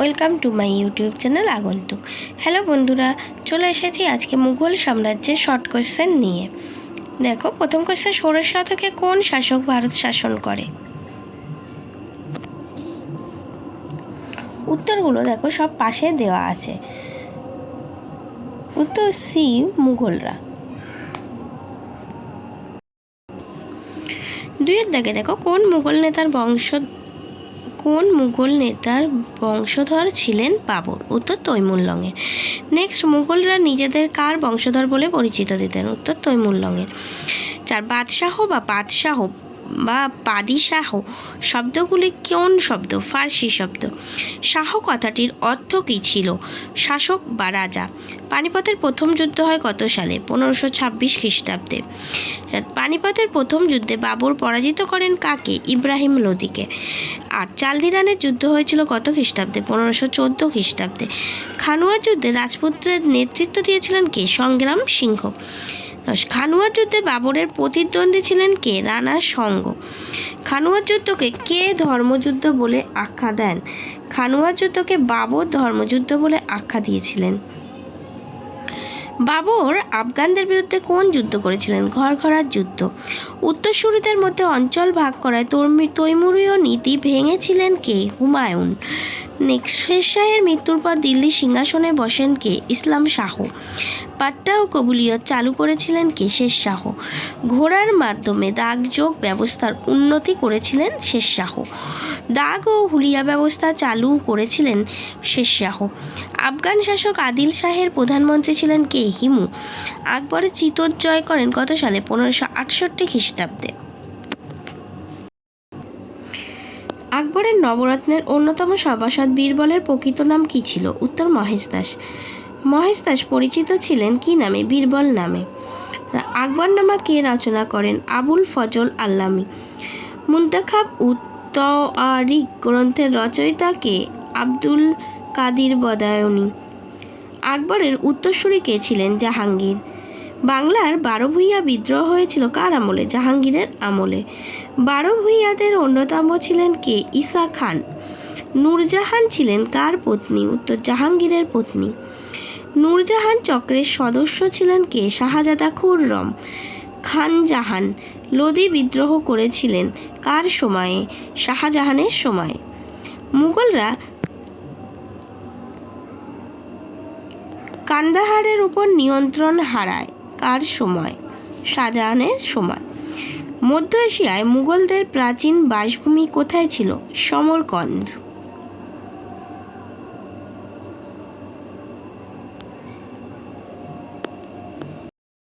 Welcome to my YouTube channel আগন্তুক। Hello বন্ধুরা, চলে এসেছি আজকে মুঘল সাম্রাজ্যের শর্ট কোয়েশ্চেন নিয়ে। দেখো, প্রথম কোয়েশ্চেন ষোড়শ শতকে কোন শাসক ভারত শাসন করে? উত্তরগুলো দেখো, সব পাশে দেওয়া আছে। উত্তর সি, মুঘলরা। দুইয়ের দাগে দেখো, কোন মুঘল নেতার বংশ কোন মুঘল নেতার বংশধর ছিলেন বাবর? উত্তর তৈমুল্লঙের নেক্সট মুঘলরা নিজেদের কার বংশধর বলে পরিচিত দিতেন? উত্তর তৈমুল্লঙের চার বাদশাহ বা বাদশাহ বা পাদিশাহ শব্দগুলি কোন শব্দ? ফার্সি শব্দ। শাহ কথাটির অর্থ কী ছিল? শাসক বা রাজা। পানিপথের প্রথম যুদ্ধ হয় কত সালে? পনেরোশো ছাব্বিশ খ্রিস্টাব্দে। পানিপথের প্রথম যুদ্ধে বাবর পরাজিত করেন কাকে? ইব্রাহিম লোদিকে। আর চালদিরানের যুদ্ধ হয়েছিল কত খ্রিস্টাব্দে? পনেরোশো চোদ্দ খ্রিস্টাব্দে। খানুয়ার যুদ্ধে রাজপুত্রের নেতৃত্ব দিয়েছিলেন কে? সংগ্রাম সিংহ। দশ। খানুয়ার যুদ্ধে বাবরের প্রতিদ্বন্দ্বী ছিলেন কে? রানার সঙ্গ। খানুয়া যুদ্ধকে কে ধর্মযুদ্ধ বলে আখ্যা দেন? খানুয়া যুদ্ধকে বাবর ধর্মযুদ্ধ বলে আখ্যা দিয়েছিলেন। বাবর আফগানদের বিরুদ্ধে কোন যুদ্ধ করেছিলেন? ঘরঘরার যুদ্ধ। উত্তরসূরিদের মধ্যে অঞ্চল ভাগ করায় তৈমি- তৈমুরীয় নীতি ভেঙেছিলেন কে? হুমায়ুন। শের শাহের মৃত্যুর পর দিল্লি সিংহাসনে বসেন কে? ইসলাম শাহ। পাট্টা ও কবুলিয়ত চালু করেছিলেন কে? শেষ শাহ। ঘোড়ার মাধ্যমে দাগযোগ ব্যবস্থার উন্নতি করেছিলেন শেষ শাহ। দাগ ও হুলিয়া ব্যবস্থা চালু করেছিলেন শেষ শাহ। আফগান শাসক আদিল শাহের প্রধানমন্ত্রী ছিলেন কে? হিমু। আকবরের জয় করেন কত সালে পনেরোশো আটষট্টি খ্রিস্টাব্দে। আকবরের নবরত্নের অন্যতম সভাসদ বীরবলের প্রকৃত নাম কী ছিল? উত্তর মহেশ দাস। মহেশ দাস পরিচিত ছিলেন কি নামে? বীরবল নামে। আকবরনামা কে রচনা করেন? আবুল ফজল আল্লামী। মুন্তাখাব উত্তরিক গ্রন্থের রচয়িতা কে? আব্দুল কাদির বদায়নী। আকবরের উত্তরসূরি কে ছিলেন জাহাঙ্গীর? বাংলার বারো ভূঁইয়া বিদ্রোহ হয়েছিল কার আমলে? জাহাঙ্গীরের আমলে। বারো ভূঁইয়াদের অন্যতম ছিলেন কে? ঈসা খান। নূরজাহান ছিলেন কার পত্নী? উত্তর জাহাঙ্গীরের পত্নী। নূরজাহান চক্রের সদস্য ছিলেন কে? শাহজাদা খুররম। খান জাহান লোদি বিদ্রোহ করেছিলেন কার সময়ে? শাহজাহানের সময়ে। মুঘলরা কান্দাহারের উপর নিয়ন্ত্রণ হারায়। কার সময়? শাহজাহানের সময়। মধ্য এশিয়ায় মুঘলদের প্রাচীন বাসভূমি কোথায় ছিল? সমরকন্দ।